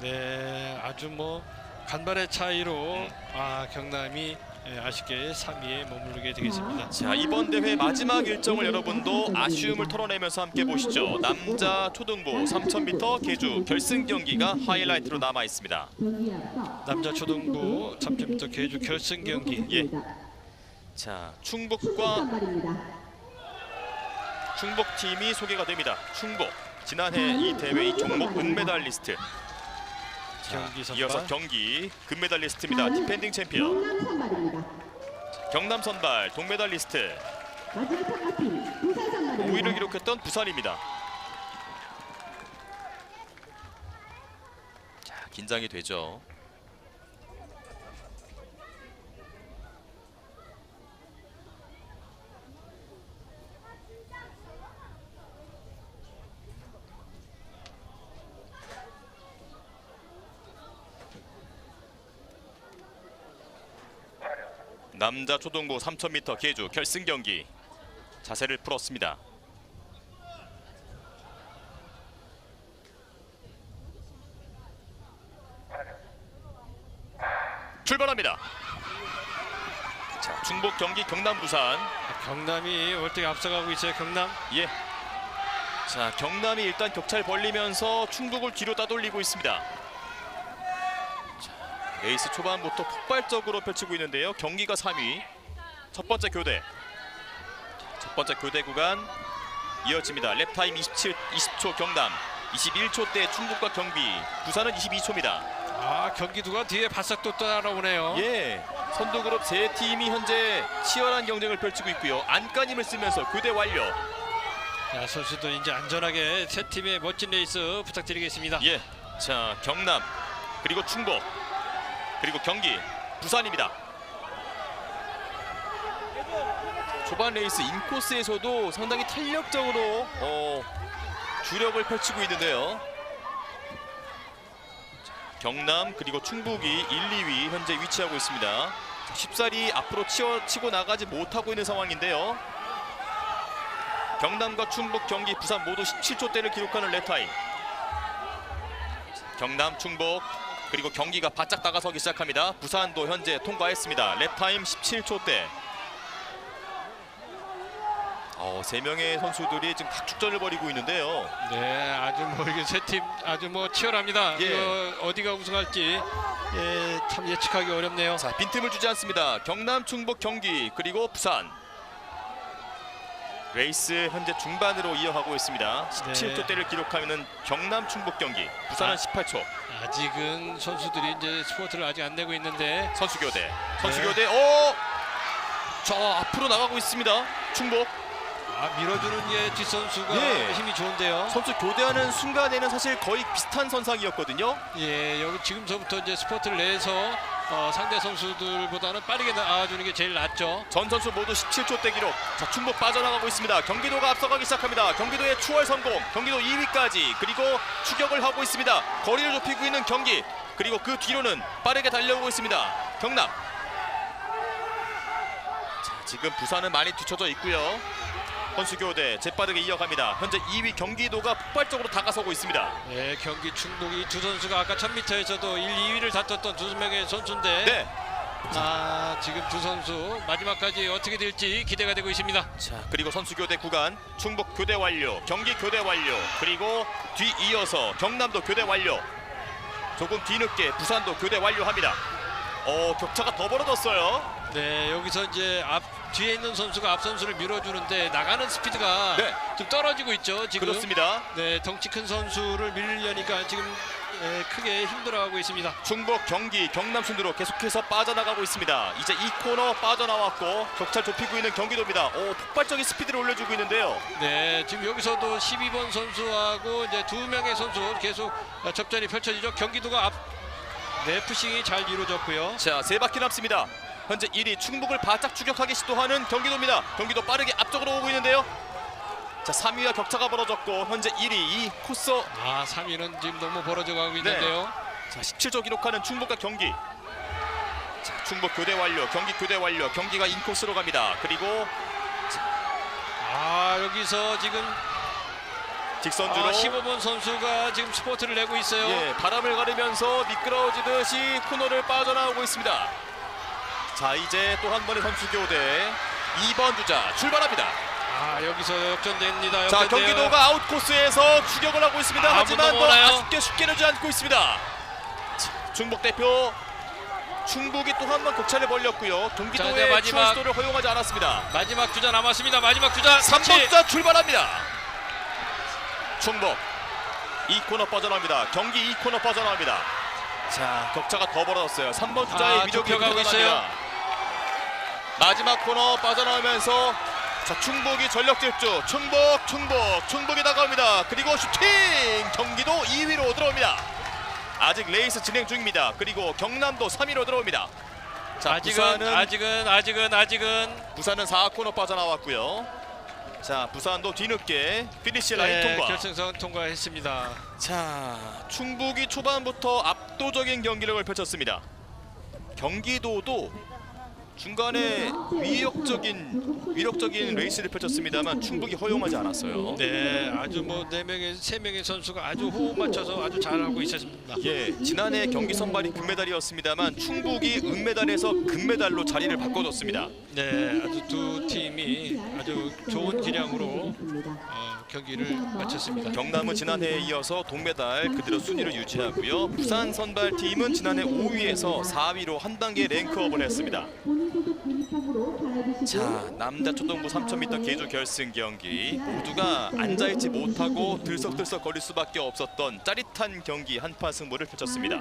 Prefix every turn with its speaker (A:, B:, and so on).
A: 네, 아주 뭐 간발의 차이로
B: 음.
A: 아 경남이 예, 아쉽게 3위에 머무르게 되겠습니다.
B: 자 이번 대회 마지막 일정을 여러분도 아쉬움을 털어내면서 함께 보시죠. 남자 초등부 3000m 계주 결승 경기가 하이라이트로 남아 있습니다.
A: 남자 초등부 3점부터 계주 결승 경기.
B: 예. 자 충북과 충북 팀이 소개가 됩니다. 충북 지난해 이 대회 이 종목 은메달리스트. 자,
A: 경기 선발.
B: 이어서 경기 금메달리스트입니다. 디펜딩 챔피언
C: 경남 선발입니다.
B: 경남 선발 동메달리스트
C: 마지막 참가팀 부산 선발입니다.
B: 5위를 기록했던 부산입니다. 자, 긴장이 되죠. 남자 초등부 3000m 계주 결승 경기 자세를 풀었습니다. 출발합니다. 자, 충북 경기 경남 부산.
A: 경남이 월등히 앞서가고 있어요. 경남.
B: 예. 자, 경남이 일단 격차를 벌리면서 충북을 뒤로 따돌리고 있습니다. 자, 레이스 초반부터 폭발적으로 펼치고 있는데요. 경기가 3위. 첫 번째 교대. 자, 첫 번째 교대 구간 이어집니다. 랩타임 27 20초 경남. 21초 대 충북과 경비. 부산은 22초입니다.
A: 아 경기도가 뒤에 바싹 또 따라오네요.
B: 예. 선두 그룹 세 팀이 현재 치열한 경쟁을 펼치고 있고요. 안간힘을 쓰면서 교대 완료.
A: 자, 선수들 이제 안전하게 세 팀의 멋진 레이스 부탁드리겠습니다.
B: 예. 자, 경남 그리고 충북 그리고 경기 부산입니다. 초반 레이스 인코스에서도 상당히 탄력적으로 어, 주력을 펼치고 있는데요. 자, 경남 그리고 충북이 1, 2위 현재 위치하고 있습니다. 자, 쉽사리 앞으로 치어, 치고 나가지 못하고 있는 상황인데요. 경남과 충북, 경기, 부산 모두 17초대를 기록하는 랩타임. 경남, 충북 그리고 경기가 바짝 다가서기 시작합니다. 부산도 현재 통과했습니다. 랩타임 17초대. 어, 세 명의 선수들이 지금 각축전을 벌이고 있는데요.
A: 네, 아주 뭐 이게 세 팀 아주 뭐 치열합니다.
B: 예.
A: 이거 어디가 우승할지 예, 참 예측하기 어렵네요.
B: 자, 빈틈을 주지 않습니다. 경남, 충북, 경기 그리고 부산. 레이스 현재 중반으로 이어가고 있습니다. 17초대를 기록하면은 경남, 충북 경기, 부산은
A: 아.
B: 18초.
A: 아직은 선수들이 이제 스포트를 아직 안 내고 있는데
B: 선수 교대. 선수
A: 네.
B: 교대. 오! 저 앞으로 나가고 있습니다. 충북.
A: 아, 밀어주는 게 뒷선수가
B: 예.
A: 힘이 좋은데요.
B: 선수 교대하는 순간에는 사실 거의 비슷한 선상이었거든요.
A: 예, 여기 지금서부터 이제 스포트를 내서 어, 상대 선수들보다는 빠르게 나와주는 게 제일 낫죠.
B: 전 선수 모두 17초 대 기록. 자, 충북 빠져나가고 있습니다. 경기도가 앞서가기 시작합니다. 경기도의 추월 성공. 경기도 2위까지 그리고 추격을 하고 있습니다. 거리를 좁히고 있는 경기. 그리고 그 뒤로는 빠르게 달려오고 있습니다. 경남. 자, 지금 부산은 많이 뒤쳐져 있고요. 선수 교대 재빠르게 이어갑니다. 현재 2위 경기도가 폭발적으로 다가서고 있습니다.
A: 예, 경기 충북이 두 선수가 아까 1000m에서도 1, 2위를 다퉜던 두 명의 선수인데
B: 네.
A: 아, 지금 두 선수 마지막까지 어떻게 될지 기대가 되고 있습니다.
B: 자 그리고 선수 교대 구간 충북 교대 완료 경기 교대 완료 그리고 뒤 이어서 경남도 교대 완료 조금 뒤늦게 부산도 교대 완료합니다 어 격차가 더 벌어졌어요
A: 네, 여기서 이제 앞 뒤에 있는 선수가 앞 선수를 밀어주는데 나가는 스피드가
B: 네.
A: 좀 떨어지고 있죠. 지금
B: 그렇습니다
A: 네, 덩치 큰 선수를 밀려니까 지금 예, 크게 힘들어하고 있습니다.
B: 충북 경기 경남 순으로 계속해서 빠져나가고 있습니다 이제 이 코너 빠져나왔고 격차 좁히고 있는 경기도입니다 오 폭발적인 스피드를 올려주고 있는데요
A: 네, 지금 여기서도 12번 선수하고 이제 두 명의 선수 계속 접전이 펼쳐지죠. 경기도가 앞 네, 푸싱이 잘 이루어졌고요.
B: 자 세 바퀴 남습니다 현재 1위 충북을 바짝 추격하기 시도하는 경기도입니다 경기도 빠르게 앞쪽으로 오고 있는데요 자 3위와 격차가 벌어졌고 현재 1위 이 코스
A: 아, 3위는 지금 너무 벌어져 가고 있는데요.
B: 자 17조 기록하는 충북과 경기 자 충북 교대 완료 경기 교대 완료 경기가 인코스로 갑니다 그리고
A: 아, 여기서 지금
B: 직선주로
A: 아, 15번 선수가 지금 스포트를 내고 있어요.
B: 예, 바람을 가르면서 미끄러지듯이 코너를 빠져나오고 있습니다. 자, 이제 또 한 번의 선수 교대 2번 주자 출발합니다.
A: 아 여기서 역전됩니다.
B: 자,
A: 역전돼요.
B: 경기도가 아웃 코스에서 추격을 하고 있습니다.
A: 아,
B: 하지만
A: 한번
B: 뭐? 아쉽게 쉽게 되지 않고 있습니다. 자, 충북 대표 충북이 또 한번 곡차를 벌렸고요.
A: 자,
B: 경기도의
A: 이제 마지막.
B: 추월수도를 허용하지 않았습니다.
A: 마지막 주자 남았습니다. 마지막 주자
B: 3번 주자 출발합니다. 충북 이 코너 빠져나옵니다. 경기 이 코너 빠져나옵니다. 자 격차가 더 벌어졌어요. 3번 주자의
A: 아,
B: 위력이
A: 좁혀가고
B: 드러납니다. 마지막 코너 빠져나오면서 자 충북이 전력 질주 충북 충북 충북이 다가옵니다. 그리고 슈팅 경기도 2위로 들어옵니다. 아직 레이스 진행 중입니다. 그리고 경남도 3위로 들어옵니다. 자
A: 아직은
B: 부산은
A: 아직은 아직은 아직은
B: 부산은 4코너 빠져나왔고요. 자, 부산도 뒤늦게 피니시 라인
A: 네,
B: 통과.
A: 결승선 통과했습니다.
B: 자, 충북이 초반부터 압도적인 경기력을 펼쳤습니다. 경기도도 중간에 위력적인 위력적인 레이스를 펼쳤습니다만 충북이 허용하지 않았어요.
A: 네, 아주 뭐 네 명의 세 명의 선수가 아주 호흡 맞춰서 아주 잘하고 있었습니다.
B: 예, 지난해 경기 선발이 금메달이었습니다만 충북이 은메달에서 금메달로 자리를 바꿔줬습니다.
A: 네, 아주 두 팀이 아주 좋은 기량으로 어, 경기를 마쳤습니다.
B: 경남은 지난해에 이어서 동메달 그대로 순위를 유지하고요. 부산 선발팀은 지난해 5위에서 4위로 한 단계 랭크업을 했습니다. 자, 남자 초등부 3000m 계주 결승 경기. 모두가 앉아있지 못하고 들썩들썩 거릴 수밖에 없었던 짜릿한 경기 한판 승부를 펼쳤습니다.